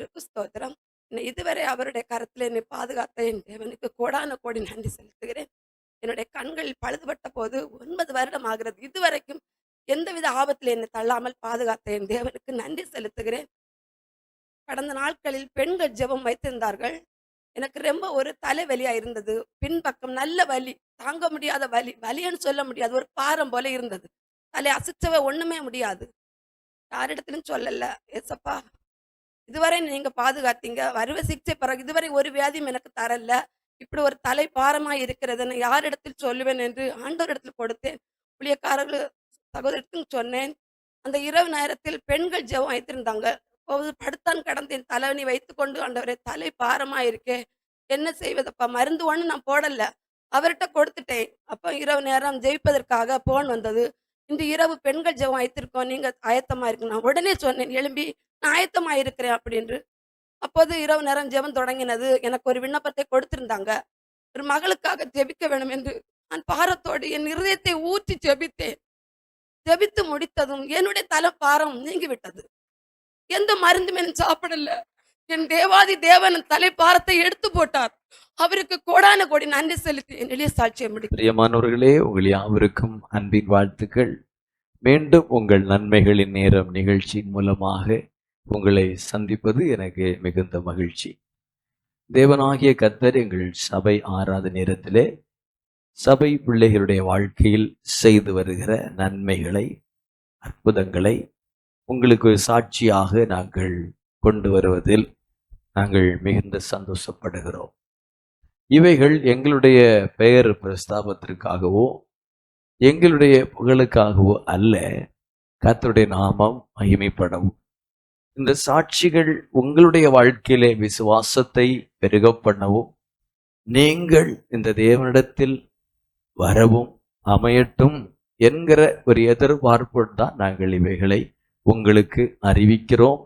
கர்த்தருக்கு ஸ்தோத்திரம். என்னை இதுவரை அவருடைய கரத்தில் என்னை பாதுகாத்த என் தேவனுக்கு கோடான கோடி நன்றி செலுத்துகிறேன். என்னுடைய கண்கள் பழுதுபட்ட போது ஒன்பது வருடம் ஆகிறது. இதுவரைக்கும் எந்தவித ஆபத்தில் என்னை தள்ளாமல் பாதுகாத்த என் தேவனுக்கு நன்றி செலுத்துகிறேன். கடந்த நாட்களில் பெண்கள் ஜெபம் வைத்திருந்தார்கள். எனக்கு ரொம்ப ஒரு தலைவலியா இருந்தது. பின்பக்கம் நல்ல வலி தாங்க முடியாத வலி வலின்னு சொல்ல முடியாது. ஒரு பாரம் போல இருந்தது. தலை அசைச்சவ ஒண்ணுமே முடியாது. யாரிடத்துலையும் சொல்லல. ஏசப்பா இதுவரை நீங்க பாதுகாத்தீங்க. வருவ சிகிச்சை பிறகு இதுவரை ஒரு வியாதியும் எனக்கு தரல. இப்படி ஒரு தலை பாரமா இருக்கிறதுன்னு யாரிடத்தில் சொல்லுவேன் என்று ஆண்டவரிடத்தில் கொடுத்தேன். புளியக்காரர்கள் சகோதரத்துக்கு சொன்னேன். அந்த இரவு நேரத்தில் பெண்கள் ஜெபம் வைத்திருந்தாங்க. அப்போது படுத்தான் கடந்தேன் தலைவனி வைத்துக்கொண்டு ஆண்டவரே தலை பாரமா இருக்கே. என்ன செய்வதப்பா? மருந்து ஒண்ணு நான் போடல. அவர்கிட்ட கொடுத்துட்டேன். அப்போ இரவு நேரம் ஜெயிப்பதற்காக போன் வந்தது. இன்று இரவு பெண்கள் ஜெபம் வைத்திருக்கோம். நீங்க ஆயத்தமா இருக்கு நான் உடனே சொன்னேன் எழும்பி நான் ஆயத்தமா இருக்கிறேன் அப்படின்னு அப்போது இரவு நேரம் ஜெபம் தொடங்கினது. எனக்கு ஒரு விண்ணப்பத்தை கொடுத்திருந்தாங்க. ஒரு மகளுக்காக ஜெபிக்க வேண்டும் என்று நான் பாரத்தோடு என் இருதயத்தை ஊற்றி ஜெபித்தேன். ஜெபித்து முடித்ததும் என்னுடைய தலை பாரம் நீங்கிவிட்டது. எந்த மருந்துமே சாப்பிடல. என் தேவாதி தேவன் தலை பாரத்தை எடுத்து போட்டார். அவருக்கு கோடான கோடி நன்றி செலுத்தி என் எளிய சாட்சியை முடிக்கிறேன் பிரியமானவர்களே உங்கள் யாவருக்கும் அன்பின் வாழ்த்துக்கள். மீண்டும் உங்கள் நன்மைகளின் நேரம் நிகழ்ச்சியின் மூலமாக உங்களை சந்திப்பது எனக்கு மிகுந்த மகிழ்ச்சி. தேவனாகிய கத்தர் எங்கள் சபை ஆறாத நேரத்திலே சபை பிள்ளைகளுடைய வாழ்க்கையில் செய்து வருகிற நன்மைகளை அற்புதங்களை உங்களுக்கு சாட்சியாக நாங்கள் கொண்டு வருவதில் நாங்கள் மிகுந்த சந்தோஷப்படுகிறோம். இவைகள் எங்களுடைய பெயர் பிரஸ்தாபத்திற்காகவோ எங்களுடைய புகழுக்காகவோ அல்ல கத்தருடைய நாமம் மகிமைப்படவும் இந்த சாட்சிகள் உங்களுடைய வாழ்க்கையிலே விசுவாசத்தை பெருக பண்ணவும் நீங்கள் இந்த தேவனிடத்தில் வரவும் அமையட்டும் என்கிற ஒரு எதிர்பார்ப்போடு தான் நாங்கள் இவைகளை உங்களுக்கு அறிவிக்கிறோம்.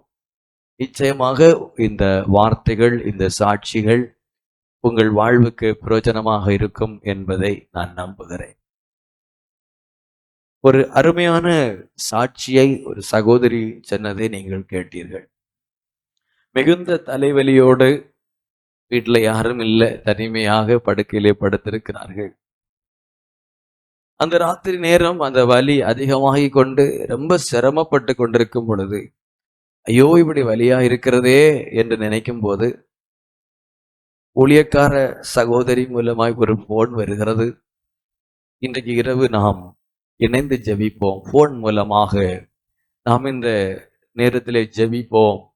நிச்சயமாக இந்த வார்த்தைகள் இந்த சாட்சிகள் உங்கள் வாழ்வுக்கு பிரயோஜனமாக இருக்கும் என்பதை நான் நம்புகிறேன். ஒரு அருமையான சாட்சியை ஒரு சகோதரி சொன்னதை நீங்கள் கேட்டீர்கள். மிகுந்த தலைவலியோடு வீட்டில் யாரும் இல்லை தனிமையாக படுக்கையிலே படுத்திருக்கிறார்கள். அந்த ராத்திரி நேரம் அந்த வலி அதிகமாகி கொண்டு ரொம்ப சிரமப்பட்டு கொண்டிருக்கும் பொழுது ஐயோ இப்படி வலியா இருக்கிறதே? என்று நினைக்கும் போது ஊழியக்கார சகோதரி மூலமாய் ஒரு போன் வருகிறது. இன்றைக்கு இரவு நாம் இணைந்து ஜெபிப்போம். போன் மூலமாக நாம் இந்த நேரத்திலே ஜெபிப்போம்.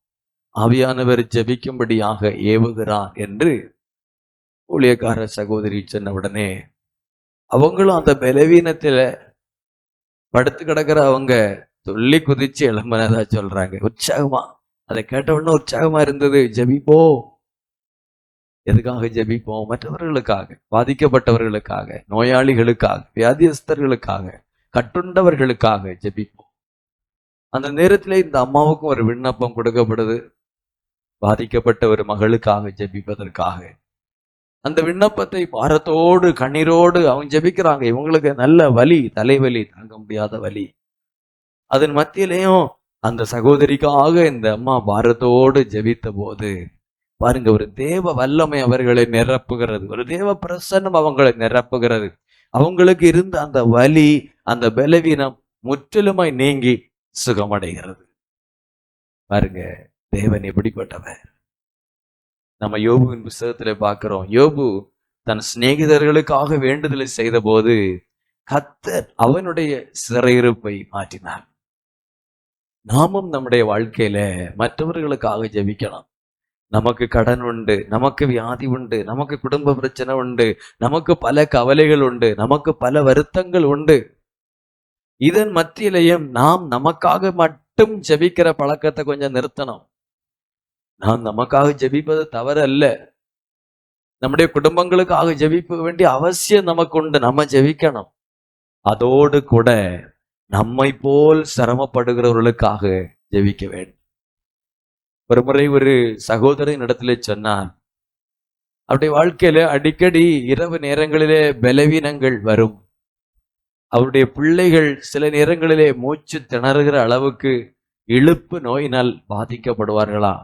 ஆவியானவர் ஜெபிக்கும்படியாக ஏவுகிறார் என்று ஊழியக்கார சகோதரி சொன்ன உடனே அவங்களும் அந்த பலவீனத்தில் படுத்து கிடக்கிற அவங்க துள்ளி குதிச்சு இளம்பனதா சொல்றாங்க. உற்சாகமா. அதை கேட்ட உடனே உற்சாகமா இருந்தது. ஜெபிப்போம். எதுக்காக ஜெபிப்போம்? மற்றவர்களுக்காக பாதிக்கப்பட்டவர்களுக்காக நோயாளிகளுக்காக வியாதியஸ்தர்களுக்காக. கட்டுண்டவர்களுக்காக ஜெபிப்போம். அந்த நேரத்தில் இந்த அம்மாவுக்கும் ஒரு விண்ணப்பம் கொடுக்கப்படுது. பாதிக்கப்பட்ட ஒரு மகளுக்காக ஜெபிப்பதற்காக. அந்த விண்ணப்பத்தை பாரத்தோடு கண்ணீரோடு அவங்க ஜெபிக்கிறாங்க. இவங்களுக்கு நல்ல வலி தலைவலி தாங்க முடியாத வலி. அதன் மத்தியிலையும் அந்த சகோதரிக்காக இந்த அம்மா பாரத்தோடு ஜெபித்த போது பாருங்க ஒரு தேவ வல்லமை அவர்களை நிரப்புகிறது. ஒரு தேவ பிரசன்னம் அவங்களை நிரப்புகிறது. அவங்களுக்கு இருந்த அந்த வலி அந்த பலவீனம் முற்றிலுமாய் நீங்கி சுகமடைகிறது. பாருங்க தேவன் எப்படிப்பட்டவர். நம்ம யோபுவின் புஸ்தகத்துல பார்க்கிறோம். யோபு தன் சிநேகிதர்களுக்காக வேண்டுதலை செய்த போது கத்தர் அவனுடைய சிறையிருப்பை மாற்றினார். நாமும் நம்முடைய வாழ்க்கையில மற்றவர்களுக்காக ஜெபிக்கணும். நமக்கு கடன் உண்டு நமக்கு வியாதி உண்டு நமக்கு குடும்ப பிரச்சனை உண்டு நமக்கு பல கவலைகள் உண்டு நமக்கு பல வருத்தங்கள் உண்டு. இதன் மத்தியிலையும் நாம் நமக்காக மட்டும் ஜெபிக்கிற பழக்கத்தை கொஞ்சம் நிறுத்தணும். நாம் நமக்காக ஜெபிப்பது தவறு அல்ல நம்முடைய குடும்பங்களுக்காக ஜெபிக்க வேண்டிய அவசியம் நமக்கு உண்டு நம்ம ஜெபிக்கணும். அதோடு கூட நம்மை போல் சிரமப்படுகிறவர்களுக்காக ஜெபிக்க வேண்டும். ஒரு முறை ஒரு சகோதரன் இடத்துல சொன்னார் அவருடைய வாழ்க்கையில அடிக்கடி இரவு நேரங்களிலே பலவீனங்கள் வரும். அவருடைய பிள்ளைகள் சில நேரங்களிலே மூச்சு திணறுகிற அளவுக்கு இழுப்பு நோயினால் பாதிக்கப்படுவார்களா?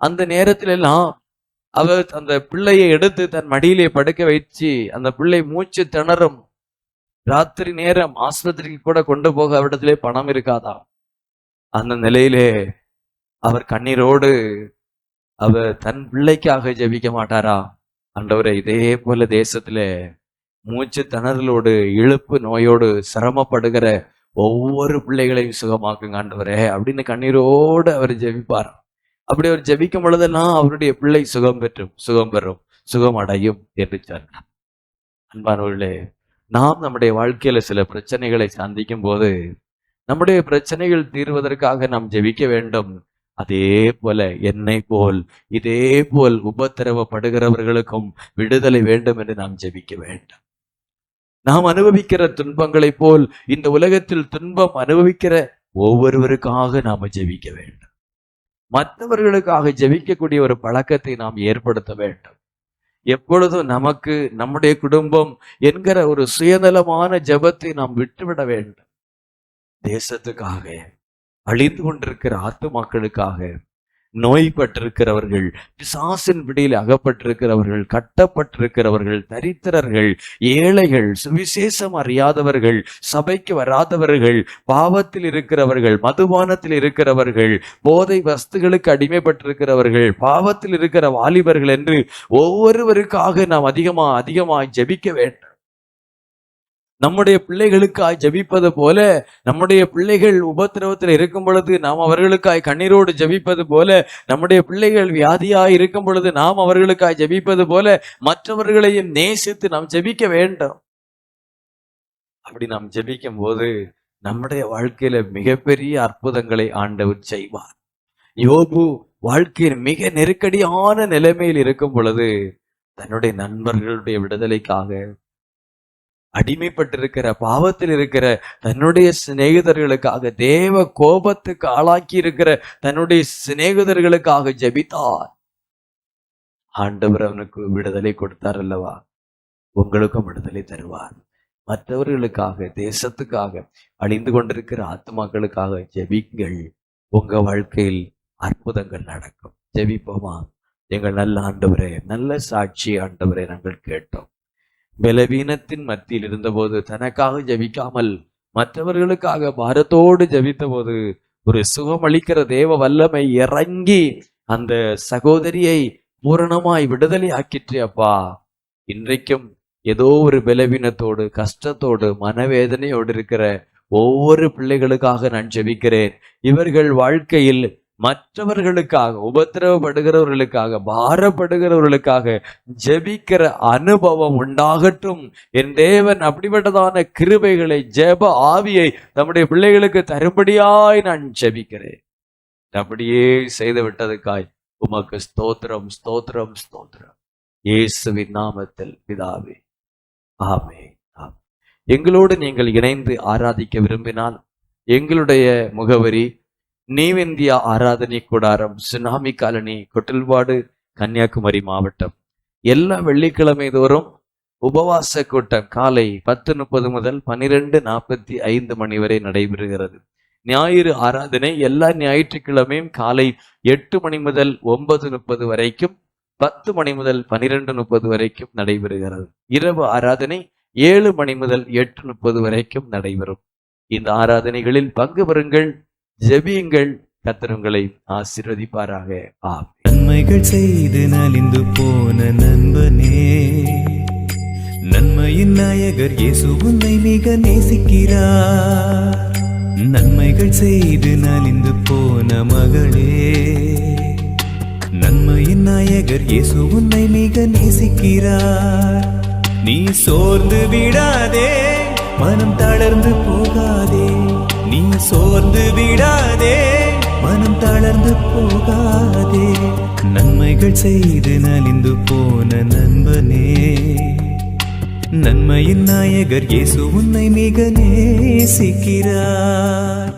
அந்த நேரத்துல எல்லாம் அவர் அந்த பிள்ளையை எடுத்து தன் மடியிலே படுக்க வச்சு அந்த பிள்ளை மூச்சு திணறும். ராத்திரி நேரம் ஆஸ்பத்திரிக்கு கூட கொண்டு போக அவரிடத்திலே பணம் இருக்காதா? அந்த நிலையிலே அவர் கண்ணீரோடு அவர் தன் பிள்ளைக்காக ஜெபிக்க மாட்டாரா? அன்றவரை இதே போல தேசத்துல மூச்சு திணறலோடு இழுப்பு நோயோடு சிரமப்படுகிற ஒவ்வொரு பிள்ளைகளையும் சுகமாக்குங்க ஆண்டவரே அப்படின்னு கண்ணீரோடு அவர் ஜெபிப்பார். அப்படி அவர் ஜெபிக்கும் பொழுதெல்லாம் அவருடைய பிள்ளை சுகம் பெற்றும் சுகம் பெறும் சுகம் அடையும் என்று சொன்னார். அன்பானவர்களே நாம் நம்முடைய வாழ்க்கையில சில பிரச்சனைகளை சந்திக்கும் போது நம்முடைய பிரச்சனைகள் தீர்வதற்காக நாம் ஜெபிக்க வேண்டும். அதே போல என்னை போல் இதே போல் உபத்திரவப்படுகிறவர்களுக்கும் விடுதலை வேண்டும் என்று நாம் ஜெபிக்க வேண்டும். நாம் அனுபவிக்கிற துன்பங்களைப் போல் இந்த உலகத்தில் துன்பம் அனுபவிக்கிற ஒவ்வொருவருக்காக நாம் ஜெபிக்க வேண்டும். மற்றவர்களுக்காக ஜெபிக்கக்கூடிய ஒரு பழக்கத்தை நாம் ஏற்படுத்த வேண்டும். எப்பொழுதும் நமக்கு நம்முடைய குடும்பம் என்கிற ஒரு சுயநலமான ஜெபத்தை நாம் விட்டுவிட வேண்டும். தேசத்துக்காக அழிந்து கொண்டிருக்கிற ஆத்துமாக்களுக்காக நோய்பட்டிருக்கிறவர்கள் பிசாசின் பிடியில் அகப்பட்டிருக்கிறவர்கள் கட்டப்பட்டிருக்கிறவர்கள் தரித்திரர்கள் ஏழைகள் சுவிசேஷம் அறியாதவர்கள் சபைக்கு வராதவர்கள் பாவத்தில் இருக்கிறவர்கள் மதுபானத்தில் இருக்கிறவர்கள் போதை வஸ்துகளுக்கு அடிமைப்பட்டிருக்கிறவர்கள் பாவத்தில் இருக்கிற வாலிபர்கள் என்று ஒவ்வொருவருக்காக நாம் அதிகமாக அதிகமாக ஜெபிக்க வேண்டும். நம்முடைய பிள்ளைகளுக்காய் ஜெபிப்பது போல நம்முடைய பிள்ளைகள் உபத்திரவத்தில் இருக்கும் பொழுது நாம் அவர்களுக்காய் கண்ணீரோடு ஜெபிப்பது போல நம்முடைய பிள்ளைகள் வியாதியாய் இருக்கும் பொழுது நாம் அவர்களுக்காய் ஜபிப்பது போல மற்றவர்களையும் நேசித்து நாம் ஜெபிக்க வேண்டும். அப்படி நாம் ஜெபிக்கும் போது நம்முடைய வாழ்க்கையில மிகப்பெரிய அற்புதங்களை ஆண்டவர் செய்வார். யோபு வாழ்க்கையின் மிக நெருக்கடியான நிலைமையில் இருக்கும் பொழுது தன்னுடைய நண்பர்களுடைய விடுதலைக்காக அடிமைப்பட்டிருக்கிற பாவத்தில் இருக்கிற தன்னுடைய சிநேகிதர்களுக்காக தேவ கோபத்துக்கு ஆளாக்கி இருக்கிற தன்னுடைய சிநேகிதர்களுக்காக ஜபித்தார். ஆண்டவர் அவனுக்கு விடுதலை கொடுத்தார் அல்லவா? உங்களுக்கும் விடுதலை தருவார். மற்றவர்களுக்காக தேசத்துக்காக அழிந்து கொண்டிருக்கிற ஆத்மாக்களுக்காக ஜெபிங்கள். உங்க வாழ்க்கையில் அற்புதங்கள் நடக்கும். ஜெபிப்போமா? எங்கள் நல்ல ஆண்டவரே நல்ல சாட்சி ஆண்டவரே நாங்கள் கேட்டோம். பலவீனத்தின் மத்தியில் இருந்தபோது தனக்காக ஜெபிக்காமல் மற்றவர்களுக்காக பாரத்தோடு ஜெபித்தபோது ஒரு சுகமளிக்கிற தேவ வல்லமை இறங்கி அந்த சகோதரியை பூரணமாய் விடுதலை ஆக்கிற்று அப்பா. இன்றைக்கும் ஏதோ ஒரு பலவீனத்தோடு கஷ்டத்தோடு மனவேதனையோடு இருக்கிற ஒவ்வொரு பிள்ளைகளுக்காக நான் ஜெபிக்கிறேன். இவர்கள் வாழ்க்கையில் மற்றவர்களுக்காக உபத்திரவப்படுகிறவர்களுக்காக பாரப்படுகிறவர்களுக்காக ஜெபிக்கிற அனுபவம் உண்டாகட்டும். என் தேவன் அப்படிப்பட்டதான கிருபைகளை ஜெப ஆவியை நம்முடைய பிள்ளைகளுக்கு தரும்படியாய் நான் ஜெபிக்கிறேன். அப்படியே செய்து விட்டதுக்காய் உமக்கு ஸ்தோத்திரம் ஸ்தோத்திரம் ஸ்தோத்திரம். இயேசுவின் நாமத்தில் பிதாவே. ஆமே எங்களோடு நீங்கள் இணைந்து ஆராதிக்க விரும்பினால் எங்களுடைய முகவரி நீவெந்தியா ஆராதனை கூடாரம் சுனாமி காலனி கொட்டில்வாடு கன்னியாகுமரி மாவட்டம். எல்லா வெள்ளிக்கிழமை தோறும் உபவாச கூட்டம் காலை பத்து முப்பது முதல் பனிரெண்டு நாற்பத்தி ஐந்து மணி வரை நடைபெறுகிறது. ஞாயிறு ஆராதனை எல்லா ஞாயிற்றுக்கிழமையும் காலை எட்டு மணி முதல் ஒன்பது முப்பது வரைக்கும் பத்து மணி முதல் பனிரெண்டு முப்பது வரைக்கும் நடைபெறுகிறது. இரவு ஆராதனை ஏழு மணி முதல் எட்டு முப்பது வரைக்கும் நடைபெறும். இந்த ஆராதனைகளில் பங்கு பெறுங்கள். ஜெபியுங்கள் கத்திரங்களை ஆசீர்வதிப்பாராக. நன்மைகள் செய்து நலிந்து போன நண்பனே நன்மையின் நாயகர் இயேசு உன்னை மிக நேசிக்கிறார். நன்மைகள் செய்து நலிந்து போன மகளே நன்மையின் நாயகர் இயேசு உன்னை மிக நேசிக்கிறார். நீ சோர்ந்து விடாதே மனம் தளர்ந்து போ சோர்ந்து விடாதே. மனம் தளர்ந்து போகாதே. நன்மைகள் செய்து நலிந்து போன நண்பனே. நன்மையின் நாயகர் இயேசு உன்னை மிக நேசிக்கிறார்.